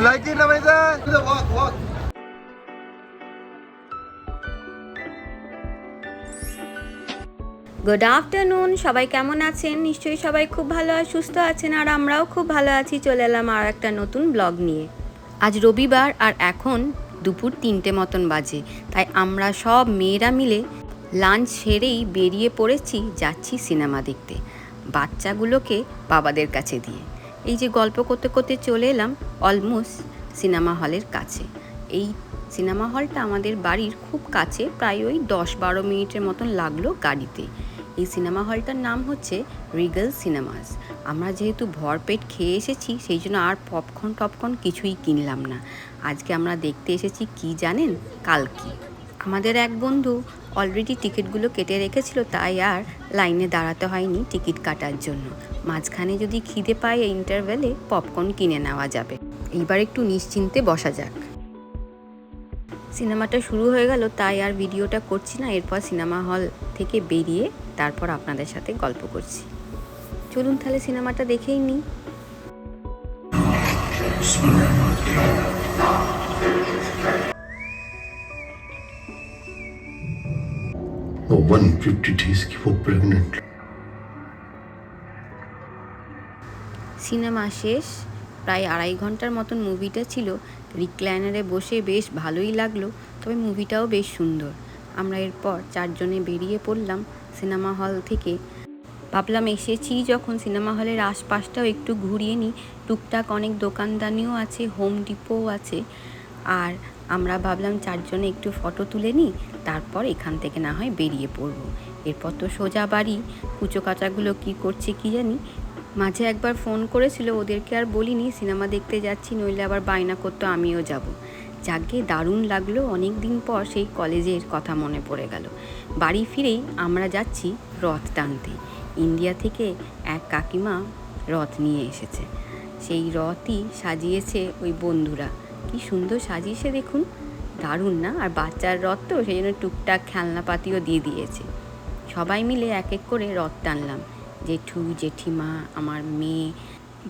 You like it? Walk, walk. Good afternoon সবাই কেমন আছেন? নিশ্চয়ই সবাই খুব ভালো আর সুস্থ আছেন আর আমরাও খুব ভালো আছি। চলে এলাম আর একটা নতুন ব্লগ নিয়ে। আজ রবিবার আর এখন দুপুর তিনটে মতন বাজে। তাই আমরা সব মেয়েরা মিলে লাঞ্চ সেরেই বেরিয়ে পড়েছি যাচ্ছি সিনেমা দেখতে। বাচ্চাগুলোকে বাবাদের কাছে দিয়ে। এই যে গল্প করতে করতে চলে এলাম অলমোস্ট সিনেমা হলের কাছে। এই সিনেমা হলটা আমাদের বাড়ির খুব কাছে, প্রায় ওই দশ বারো মিনিটের মতন লাগল গাড়িতে। এই সিনেমা হলটার নাম হচ্ছে রিগল সিনেমাস। আমরা যেহেতু ভরপেট খেয়ে এসেছি, সেই জন্য আর পপকর্ন টপকর্ন কিছুই কিনলাম না। আজকে আমরা দেখতে এসেছি, কি জানেন? কালকি। আমাদের এক বন্ধু অলরেডি টিকিটগুলো কেটে রেখেছিল, তাই আর লাইনে দাঁড়াতে হয়নি টিকিট কাটার জন্য। মাঝখানে যদি খিদে পায় এই ইন্টারভেলে পপকর্ন কিনে নেওয়া যাবে। এইবার একটু নিশ্চিন্তে বসা যাক। সিনেমাটা শুরু হয়ে গেল তাই আর ভিডিওটা করছি না। এরপর সিনেমা হল থেকে বেরিয়ে তারপর আপনাদের সাথে গল্প করছি। চলুন তাহলে সিনেমাটা দেখেই নিই। Oh, 150 days keep her pregnant. Cinema শেষ। প্রায় আড়াই ঘণ্টার মতন মুভিটা ছিল। রিক্লাইনারে বসে বেশ ভালোই লাগল, তবে মুভিটাও বেশ সুন্দর। আমরা এরপর চারজনে বেরিয়ে পড়লাম সিনেমা হল থেকে। ভাবলাম এসেছি যখন সিনেমা হলের আশপাশটাও একটু ঘুরিয়ে নিই। টুকটাক অনেক দোকানদানিও আছে, হোম ডিপোও আছে। আর আমরা ভাবলাম চারজনে একটু ফটো তুলে নিই, তারপর এখান থেকে না হয় বেরিয়ে পড়ব। এরপর তো সোজা বাড়ি কুচো কাচাগুলো কী করছে কি জানি। মাঝে একবার ফোন করেছিল, ওদেরকে আর বলিনি, সিনেমা দেখতে যাচ্ছি, নইলে আবার বায়না করতো, আমিও যাব। যাকে দারুণ লাগল অনেক দিন পর সেই কলেজের কথা মনে পড়ে গেল। বাড়ি ফিরেই আমরা যাচ্ছি রথ টানতে। ইন্ডিয়া থেকে এক কাকিমা রথ নিয়ে এসেছে। সেই রথই সাজিয়েছে ওই বন্ধুরা। কি সুন্দর সাজিয়েছে দেখুন। দারুণ না? আর বাচ্চার রথ তো, সেই জন্য টুকটাক খেলনাপাতিও দিয়ে দিয়েছে। সবাই মিলে এক এক করে রথ টানলাম। জেঠু, জেঠিমা, আমার মেয়ে।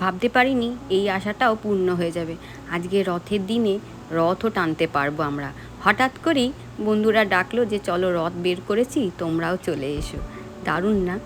ভাবতে পারিনি এই আশাটাও পূর্ণ হয়ে যাবে। আজকে রথের দিনে রথও টানতে পারব আমরা। হঠাৎ করেই বন্ধুরা ডাকলো যে, চলো রথ বের করেছি, তোমরাও চলে এসো। দারুণ না?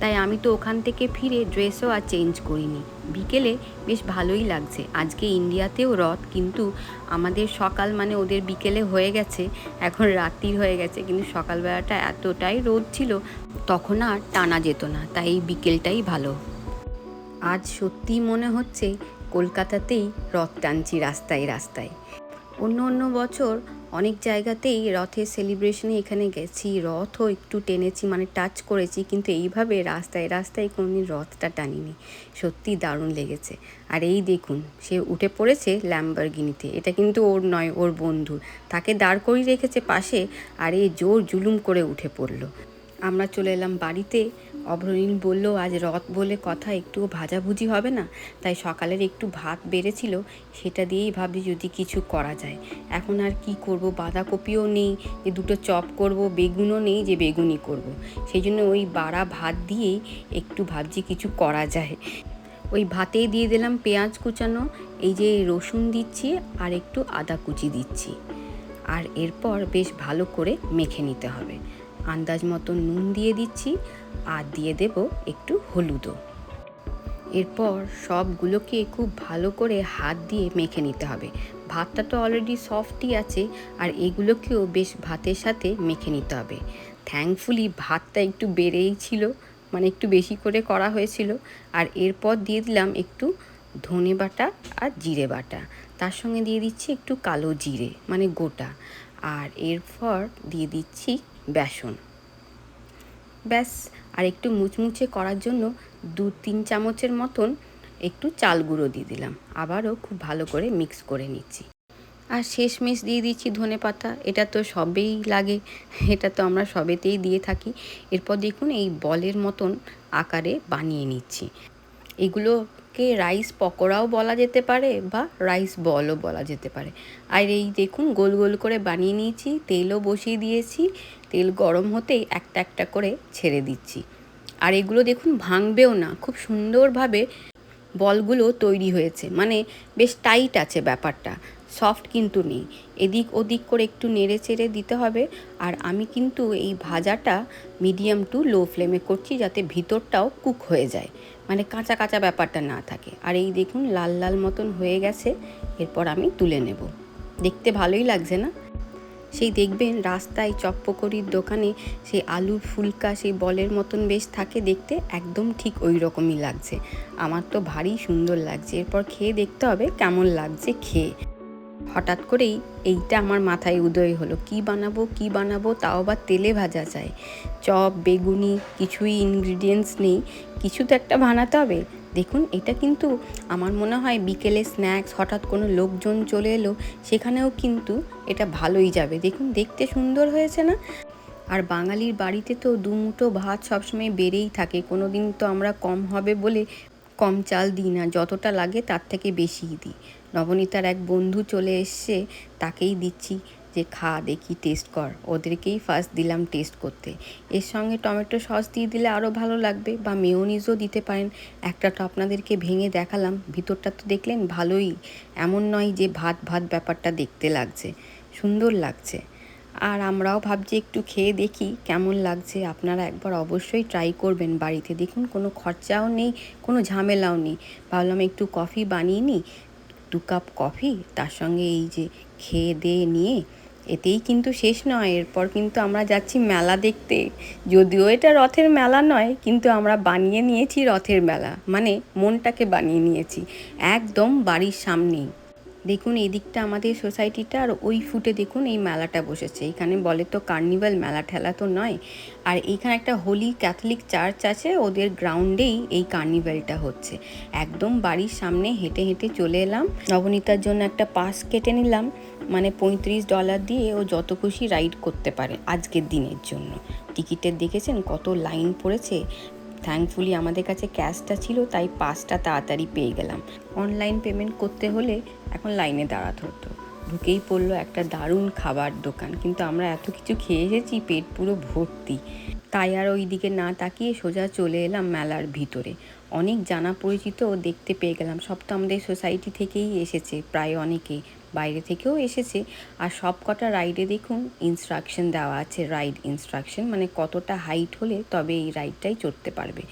তাই আমি তো ওখান থেকে ফিরে ড্রেসও আর চেঞ্জ করিনি। বিকেলে বেশ ভালোই লাগছে। আজকে ইন্ডিয়াতেও রথ, কিন্তু আমাদের সকাল মানে ওদের বিকেলে হয়ে গেছে, এখন রাত্রির হয়ে গেছে, কিন্তু সকালবেলাটা এতটাই রোদ ছিল, তখন আর টানা যেত না, তাই এই বিকেলটাই ভালো। আজ সত্যিই মনে হচ্ছে কলকাতাতেই রথ টানছি রাস্তায় রাস্তায়। অন্য অন্য বছর অনেক জায়গাতেই রথের সেলিব্রেশনে এখানে গেছি। রথও একটু টেনেছি মানে টাচ করেছি, কিন্তু এইভাবে রাস্তায় রাস্তায় কোনোদিন রথটা টানিনি। সত্যি দারুণ লেগেছে। আর এই দেখুন, সে উঠে পড়েছে ল্যাম্বারগিনিতে এটা কিন্তু ওর নয়, ওর বন্ধু তাকে দাঁড় করিয়ে রেখেছে পাশে, আর এই জোর জুলুম করে উঠে পড়ল। আমরা চলে এলাম বাড়িতে। অভ্রনীল বলল, আজ রথ বলে কথা একটু ভাজাভুজি হবে না। তাই সকালের একটু ভাত বেড়েছিল, সেটা দিয়েই ভাবছি যদি কিছু করা যায়। এখন আর কি করব? বাঁধাকপিও নেই যে দুটো চপ করব, বেগুনও নেই যে বেগুনই করব। সেই জন্য ওই বাড়া ভাত দিয়েই একটু ভাবছি কিছু করা যায়। ওই ভাতেই দিয়ে দিলাম পেঁয়াজ কুচানো, এই যে রসুন দিচ্ছি আর একটু আদা কুচি দিচ্ছি। আর এরপর বেশ ভালো করে মেখে নিতে হবে। আন্দাজ মতো নুন দিয়ে দিচ্ছি আর দিয়ে দেব একটু হলুদও। এরপর সবগুলোকে খুব ভালো করে হাত দিয়ে মেখে নিতে হবে। ভাতটা তো অলরেডি সফটই আছে আর এগুলোকেও বেশ ভাতের সাথে মেখে নিতে হবে। থ্যাঙ্কফুলি ভাতটা একটু বেড়েই ছিল মানে একটু বেশি করে করা হয়েছিল। আর এরপর দিয়ে দিলাম একটু ধনে বাটা আর জিরে বাটা। তার সঙ্গে দিয়ে দিচ্ছি একটু কালো জিরে মানে গোটা। আর এরপর দিয়ে দিচ্ছি বেসন। ব্যাস, আর একটু মুচমুচে করার জন্য দু তিন চামচের মতন একটু চাল গুঁড়ো দিয়ে দিলাম। আবারও খুব ভালো করে মিক্স করে নিচ্ছি। আর শেষমেশ দিয়ে দিচ্ছি ধনে পাতা। এটা তো সবেই লাগে, এটা তো আমরা সবেতেই দিয়ে থাকি। এরপর দেখুন এই বলের মতন আকারে বানিয়ে নিচ্ছি। এগুলোকে রাইস পকোড়াও বলা যেতে পারে বা রাইস বলও বলা যেতে পারে। আর এই দেখুন, গোল গোল করে বানিয়ে নিয়েছি, তেলও বসিয়ে দিয়েছি, তেল গরম হতেই একটা একটা করে ছেড়ে দিচ্ছি। আর এগুলো দেখুন ভাঙবেও না, খুব সুন্দরভাবে বলগুলো তৈরি হয়েছে মানে বেশ টাইট আছে ব্যাপারটা সফট কিন্তু নেই। এদিক ওদিক করে একটু নেড়ে চেড়ে দিতে হবে, আর আমি কিন্তু এই ভাজাটা মিডিয়াম টু লো ফ্লেমে করছি যাতে ভিতরটাও কুক হয়ে যায়। মানে কাঁচা কাঁচা ব্যাপারটা না থাকে। আর এই দেখুন, লাল লাল মতন হয়ে গেছে। এরপর আমি তুলে নেব। দেখতে ভালোই লাগছে না? সেই দেখবেন, রাস্তায় চপ্পকরির দোকানে সেই আলুর ফুলকা, সেই বলের মতন বেশ থাকে দেখতে, একদম ঠিক ওই রকমই লাগছে। আমার তো ভারী সুন্দর লাগছে। এরপর খেয়ে দেখতে হবে কেমন লাগছে খেয়ে। হঠাৎ করেই এইটা আমার মাথায় উদয় হলো। কি বানাবো কি বানাবো, তাও আবার তেলে ভাজা চাই চপ, বেগুনি, কিছুই ইনগ্রিডিয়েন্টস নেই। কিছু তো একটা বানাতে হবে। দেখুন, এটা কিন্তু আমার মনে হয় বিকেলে স্ন্যাক্স হঠাৎ কোনো লোকজন চলে এলো, সেখানেও কিন্তু এটা ভালোই যাবে। দেখুন, দেখতে সুন্দর হয়েছে না? আর বাঙালির বাড়িতে তো দুমুঠো ভাত সবসময় বেড়েই থাকে। কোনো দিন তো আমরা কম হবে বলে কম চাল দিই না। যতটা লাগে তার থেকে বেশিই দিই। নবনীতার এক বন্ধু চলে এসছে, তাকেই দিচ্ছি যে খা, দেখি টেস্ট কর। ওদেরকেই ফার্স্ট দিলাম টেস্ট করতে। এর সঙ্গে টমেটো সস দিয়ে দিলে আরও ভালো লাগবে বা মেয়োনিজও দিতে পারেন। একটা তো আপনাদেরকে ভেঙে দেখালাম, ভিতরটা তো দেখলেন ভালোই। এমন নয় যে ভাত ভাত ব্যাপারটা দেখতে লাগছে। সুন্দর লাগছে। আর আমরাও ভাবছি একটু খেয়ে দেখি কেমন লাগছে। আপনারা একবার অবশ্যই ট্রাই করবেন বাড়িতে। দেখুন, কোনো খরচাও নেই, কোনো ঝামেলাও নেই। ভাবলাম একটু কফি বানিয়ে নিই। দু কাপ কফি, তার সঙ্গে এই যে খেয়ে দিয়ে নিয়ে, এতেই কিন্তু শেষ নয়। এরপর কিন্তু আমরা যাচ্ছি মেলা দেখতে। যদিও এটা রথের মেলা নয়, কিন্তু আমরা বানিয়ে নিয়েছি রথের মেলা। মানে মনটাকে বানিয়ে নিয়েছি। একদম বাড়ির সামনেই। দেখুন, এই দিকটা আমাদের সোসাইটিটা আর ওই ফুটে দেখুন, এই মেলাটা বসেছে। এখানে বলে তো কার্নিভাল মেলা ঠেলা তো নয়। আর এইখানে একটা হোলি ক্যাথলিক চার্চ আছে, ওদের গ্রাউন্ডেই এই কার্নিভালটা হচ্ছে। একদম বাড়ির সামনে হেঁটে হেঁটে চলে এলাম। নবনীতার জন্য একটা পাস কেটে নিলাম। মানে পঁয়ত্রিশ ডলার দিয়ে ও যত খুশি রাইড করতে পারে আজকের দিনের জন্য। টিকিটের দেখেছেন কত লাইন পড়েছে? থ্যাঙ্কফুলি আমাদের কাছে ক্যাশটা ছিল, তাই পাসটা তাড়াতাড়ি পেয়ে গেলাম। অনলাইন পেমেন্ট করতে হলে এখন লাইনে দাঁড়াতে হতো। ঢুকেই পড়ল একটা দারুণ খাবার দোকান, কিন্তু আমরা এত কিছু খেয়ে এসেছি, পেট পুরো ভর্তি। তাই আর ওই দিকে না তাকিয়ে সোজা চলে এলাম মেলার ভিতরে। অনেক জানা পরিচিত দেখতে পেয়ে গেলাম, সব তো আমাদের সোসাইটি থেকেই এসেছে, প্রায় অনেকেই বাইরে থেকেও এসেছে। আর সব কটা রাইডে দেখুন ইনস্ট্রাকশন দেওয়া আছে রাইড ইনস্ট্রাকশন মানে কতটা হাইট হলে তবে এই রাইডটাই চড়তে পারবে।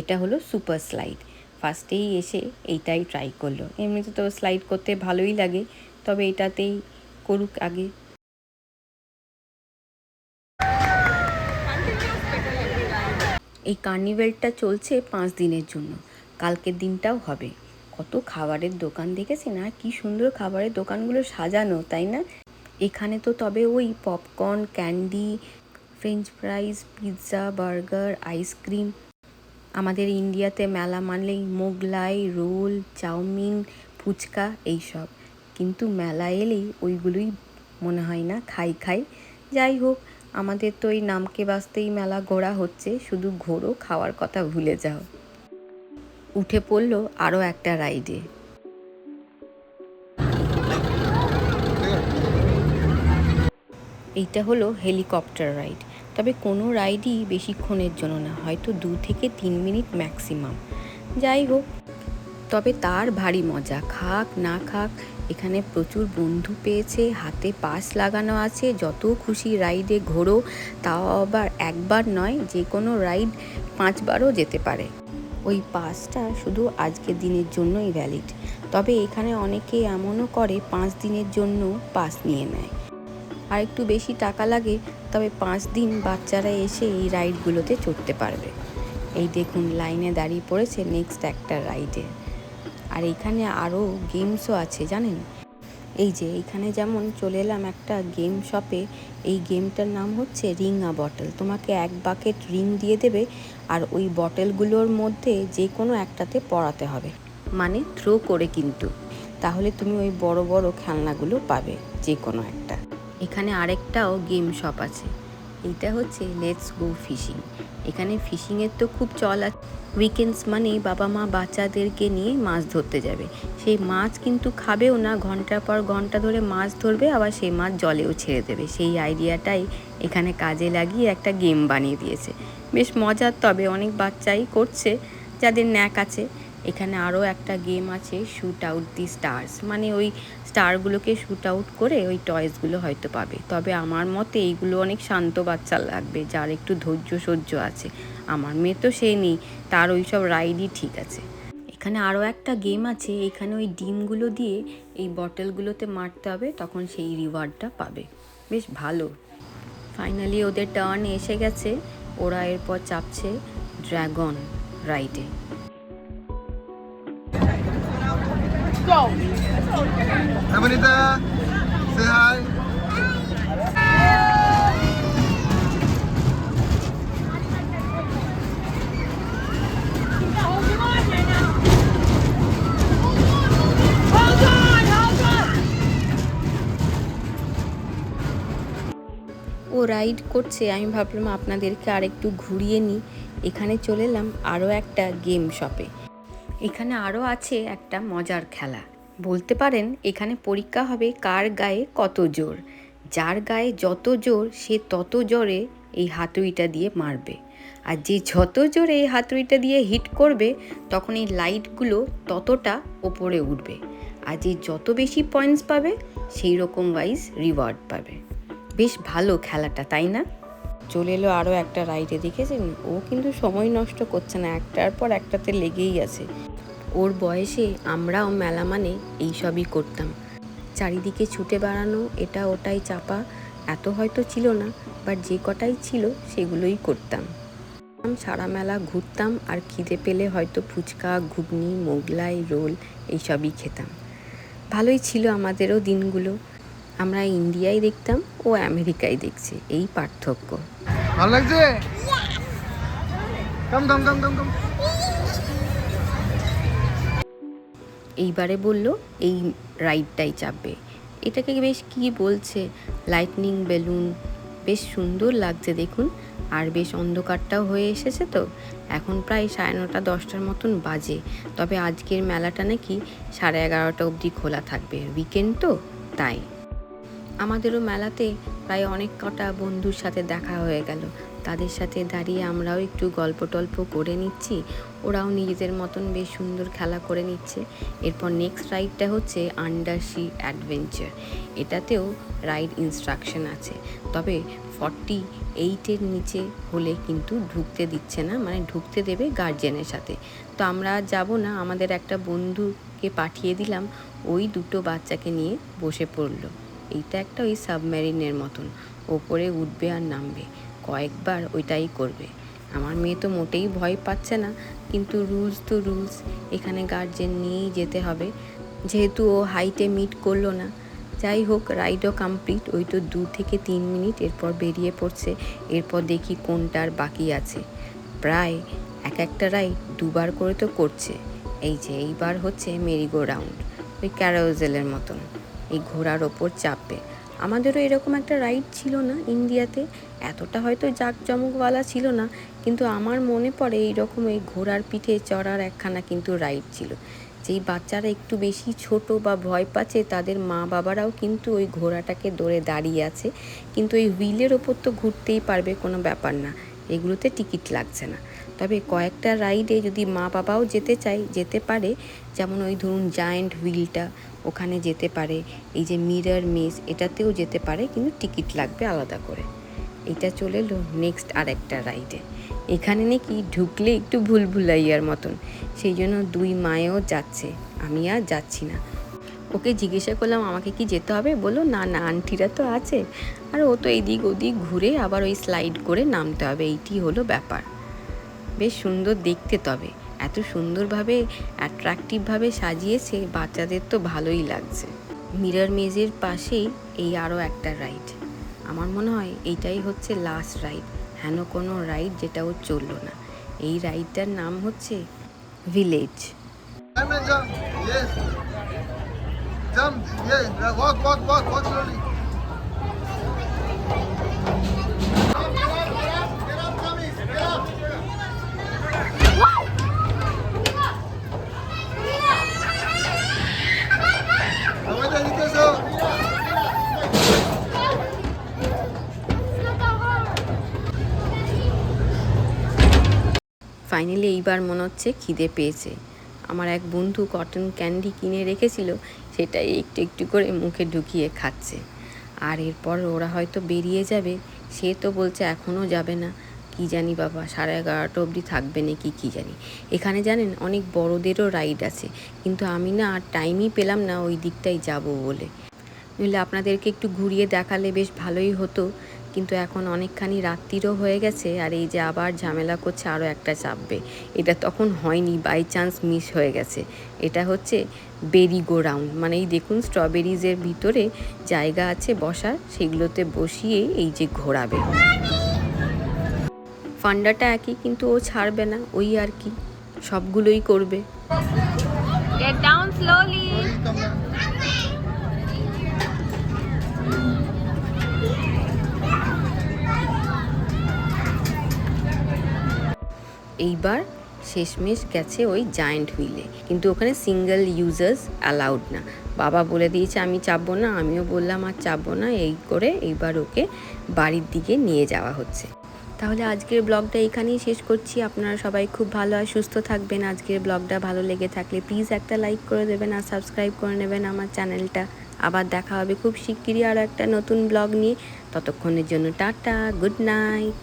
এটা হলো সুপার স্লাইড ফার্স্টেই এসে এইটাই ট্রাই করল। এমনিতে তো স্লাইড করতে ভালোই লাগে, তবে এটাতেই করুক আগে। এই কার্নিভেলটা চলছে পাঁচ দিনের জন্য। কালকের দিনটাও হবে। কত খাবারের দোকান দেখেছেন? আর কি সুন্দর খাবারের দোকানগুলো সাজানো, তাই না? এখানে তো তবে ওই popcorn candy french fries pizza burger ice cream আমাদের ইন্ডিয়াতে মেলা মানলেই মোগলাই, রোল, চাউমিন, ফুচকা এইসব। কিন্তু মেলা এলেই ওইগুলোই মনে হয় না খাই খাই। যাই হোক, আমাদের তো এই নামকে বাঁচতেই মেলা ঘোরা হচ্ছে। শুধু ঘোরো, খাওয়ার কথা ভুলে যাও। উঠে পড়ল আরও একটা রাইডে। এইটা হলো হেলিকপ্টার রাইড। তবে কোনো রাইডই বেশিক্ষণের জন্য না, হয়তো দু থেকে তিন মিনিট ম্যাক্সিমাম। যাই হোক, তবে তার ভারী মজা। খাক না খাক, এখানে প্রচুর বন্ধু পেয়েছে, হাতে পাস লাগানো আছে, যত খুশি রাইডে ঘোরো, তাও আবার একবার নয়, যে কোনো রাইড পাঁচবারও যেতে পারে। ওই পাসটা শুধু আজকের দিনের জন্যই ভ্যালিড তবে এখানে অনেকে এমনও করে, পাঁচ দিনের জন্য পাস নিয়ে নেয়। আর একটু বেশি টাকা লাগে, তবে পাঁচ দিন বাচ্চারা এসে এই রাইডগুলোতে চড়তে পারবে। এই দেখুন, লাইনে দাঁড়িয়ে পড়েছে নেক্সট একটা রাইডে আর এখানে আরও গেমসও আছে, জানেন? এই যে এইখানে যেমন চলে এলাম একটা গেম শপে এই গেমটার নাম হচ্ছে রিং আ বটল তোমাকে এক বাকেট রিং দিয়ে দেবে আর ওই বটলগুলোর মধ্যে যে কোনো একটাতে পড়াতে হবে। মানে থ্রো করে কিন্তু। তাহলে তুমি ওই বড় বড় খেলনাগুলো পাবে যে কোনো একটা। এখানে আরেকটাও গেম শপ আছে। এইটা হচ্ছে লেটস গো ফিশিং এখানে ফিশিংয়ের তো খুব চল আছে উইকেন্ডস মানেই বাবা মা বাচ্চাদেরকে নিয়ে মাছ ধরতে যাবে। সেই মাছ কিন্তু খাবেও না, ঘণ্টার পর ঘণ্টা ধরে মাছ ধরবে, আবার সেই মাছ জলেও ছেড়ে দেবে। সেই আইডিয়াটাই এখানে কাজে লাগিয়ে একটা গেম বানিয়ে দিয়েছে। বেশ মজার, তবে অনেক বাচ্চাই করছে, যাদের ন্যাক আছে। এখানে আরও একটা গেম আছে শ্যুট আউট দি স্টার্স মানে ওই স্টারগুলোকে শ্যুট আউট করে ওই টয়েসগুলো হয়তো পাবে। তবে আমার মতে এইগুলো অনেক শান্ত বাচ্চা লাগবে, যার একটু ধৈর্য সহ্য আছে। আমার মেয়ে তো সে নেই, তার ওই সব রাইডই ঠিক আছে। এখানে আরও একটা গেম আছে, এখানে ওই ডিমগুলো দিয়ে এই বটলগুলোতে মারতে হবে, তখন সেই রিওয়ার্ডটা পাবে। বেশ ভালো। ফাইনালি ওদের টার্ন এসে গেছে, ওরা এরপর চাপছে ড্রাগন রাইডে Amanita, say hi. ও রাইড করছে আমি ভাবলাম আপনাদেরকে আর একটু ঘুরিয়ে নিই। এখানে চলে এলাম আরও একটা গেম শপে। এখানে আরও আছে একটা মজার খেলা। বলতে পারেন এখানে পরীক্ষা হবে কার গায়ে কত জোর। যার গায়ে যত জোর, সে তত জোরে এই হাতুড়িটা দিয়ে মারবে। আর যে যত জোরে এই হাতুড়িটা দিয়ে হিট করবে, তখন এই লাইটগুলো ততটা ওপরে উঠবে। আর যে যত বেশি পয়েন্টস পাবে সেই রকম ওয়াইজ রিওয়ার্ড পাবে। বেশ ভালো খেলাটা, তাই না? চলে এলো আরও একটা রাইডে দেখেছেন ও কিন্তু সময় নষ্ট করছে না, একটার পর একটাতে লেগেই আছে। ওর বয়সে আমরাও মেলা মানে এইসবই করতাম। চারিদিকে ছুটে বেড়ানো, এটা ওটাই চাপা, এত হয়তো ছিল না বাট যে কটাই ছিল সেগুলোই করতাম। সারা মেলা ঘুরতাম আর খিদে পেলে হয়তো ফুচকা, ঘুগনি, মোগলাই, রোল এইসবই খেতাম। ভালোই ছিল আমাদেরও দিনগুলো। আমরা ইন্ডিয়ায় দেখতাম, ও আমেরিকায় দেখছে, এই পার্থক্য। ভালো লাগছে? কম কম কম কম কম। এইবারে বলল, এই রাইডটাই চাপবে। এটাকে বেশ কি বলছে লাইটনিং বেলুন বেশ সুন্দর লাগছে দেখুন। আর বেশ অন্ধকারটাও হয়ে এসেছে তো। এখন প্রায় সাড়ে নটা, দশটার মতন বাজে। তবে আজকের মেলাটা নাকি সাড়ে এগারোটা অবধি খোলা থাকবে। উইকেন্ড তো, তাই। আমাদেরও মেলাতে প্রায় অনেক কটা বন্ধুর সাথে দেখা হয়ে গেল। তাদের সাথে দাঁড়িয়ে আমরাও একটু গল্প টল্প করে নিচ্ছি। ওরাও নিজেদের মতন বেশ সুন্দর খেলা করে নিচ্ছে। এরপর নেক্সট রাইডটা হচ্ছে আন্ডার সি অ্যাডভেঞ্চার এটাতেও রাইড ইনস্ট্রাকশন আছে। তবে ফর্টি এইটের নিচে হলে কিন্তু ঢুকতে দিচ্ছে না মানে ঢুকতে দেবে গার্জেনের সাথে। তো আমরা যাব না, আমাদের একটা বন্ধুকে পাঠিয়ে দিলাম। ওই দুটো বাচ্চাকে নিয়ে বসে পড়ল। এইটা একটা ওই সাবমেরিনের মতন। ওপরে উঠবে আর নামবে। কয়েকবার ওইটাই করবে। আমার মেয়ে তো মোটেই ভয় পাচ্ছে না, কিন্তু রুলস তো রুলস, এখানে গার্জেন নিয়েই যেতে হবে। যেহেতু ও হাইটে মিট করল না। যাই হোক রাইডও কমপ্লিট ওই তো দু থেকে তিন মিনিট এরপর বেরিয়ে পড়ছে। এরপর দেখি কোনটার বাকি আছে। প্রায় এক একটা রাইড দুবার করে তো করছে। এই যে এইবার হচ্ছে মেরিগো রাউন্ড ওই ক্যারাওজেলের মতন। এই ঘোড়ার ওপর চাপবে। আমাদেরও এরকম একটা রাইড ছিল না ইন্ডিয়াতে। এতটা হয়তো জাঁকজমকওয়ালা ছিল না, কিন্তু আমার মনে পড়ে এইরকম এই ঘোড়ার পিঠে চড়ার একখানা কিন্তু রাইড ছিল। যেই বাচ্চারা একটু বেশি ছোট বা ভয় পাচ্ছে, তাদের মা বাবারাও কিন্তু ওই ঘোড়াটাকে দৌড়ে দাঁড়িয়ে আছে। কিন্তু ওই হুইলের ওপর তো ঘুরতেই পারবে কোনো ব্যাপার না, এগুলোতে টিকিট লাগছে না। তবে কয়েকটা রাইডে যদি মা বাবাও যেতে চায়, যেতে পারে, যেমন ওই ধরুন জায়েন্ট হুইলটা ওখানে যেতে পারে। এই যে মিরর মেস, এটাতেও যেতে পারে, কিন্তু টিকিট লাগবে আলাদা করে। এটা চলে এলো নেক্সট আর একটা রাইডে। এখানে নাকি ঢুকলে একটু ভুল ভুলাইয়ার মতন। সেই জন্য দুই মায়েও যাচ্ছে। আমি আর যাচ্ছি না। ওকে জিজ্ঞাসা করলাম, আমাকে কি যেতে হবে? বলো না না, আন্টিরা তো আছে। আর ও তো এদিক ওদিক ঘুরে আবার ওই স্লাইড করে নামতে হবে। এইটি হলো ব্যাপার। বেশ সুন্দর দেখতে তবে। এত সুন্দরভাবে অ্যাট্রাকটিভভাবে সাজিয়েছে বাচ্চাদের তো ভালোই লাগছে। মিরর মেজের পাশেই এই আরও একটা রাইড আমার মনে হয় এইটাই হচ্ছে লাস্ট রাইড হেন কোনো রাইড যেটা ও চলল না। এই রাইডটার নাম হচ্ছে village. Now Walk, walk, walk, walk slowly. Get up, get up, get up, get up, Tommy, get up. Aguanta, dito eso. Finally এইবার মনে হচ্ছে খিদে পেয়েছে। আমার এক বন্ধু কটন ক্যান্ডি কিনে রেখেছিল সেটাই একটু একটু করে মুখে ঢুকিয়ে খাচ্ছে। আর এরপর ওরা হয়তো বেরিয়ে যাবে, সে তো বলছে এখনও যাবে না। কি জানি বাবা, সাড়ে এগারোটা অবধি থাকবে নাকি কি জানি। এখানে জানেন, অনেক বড়দেরও রাইড আছে। কিন্তু আমি না আর টাইমই পেলাম না ওই দিকটাই যাব বলে। নইলে আপনাদেরকে একটু ঘুরিয়ে দেখালে বেশ ভালোই হতো। কিন্তু এখন অনেকখানি রাত্রিরও হয়ে গেছে আর এই যে আবার ঝামেলা করছে আরও একটা চাপবে। এটা তখন হয়নি বাই চান্স মিস হয়ে গেছে। এটা হচ্ছে বেরি গো রাউন্ড। মানে এই দেখুন স্ট্রবেরিজের ভিতরে জায়গা আছে বসার, সেগুলোতে বসিয়ে এই যে ঘোরাবে। ফান্ডাটা একই, কিন্তু ও ছাড়বে না, ওই আর কি। সবগুলোই করবে। Get down slowly. এইবার শেষমেশ গেছে ওই জায়েন্ট হুইলে কিন্তু ওখানে সিঙ্গেল ইউজার্স অ্যালাউড না। বাবা বলে দিয়েছে, আমি চাপবো না, আমিও বললাম, আর চাপবো না, এই করে এইবার ওকে বাড়ির দিকে নিয়ে যাওয়া হচ্ছে। তাহলে আজকের ব্লগটা এখানেই শেষ করছি। আপনারা সবাই খুব ভালো আর সুস্থ থাকবেন। আজকের ব্লগটা ভালো লেগে থাকলে প্লিজ একটা লাইক করে দেবেন আর সাবস্ক্রাইব করে নেবেন আমার চ্যানেলটা আবার দেখা হবে খুব শিগগিরই আর একটা নতুন ব্লগ নিয়ে। ততক্ষণের জন্য টাটা গুড নাইট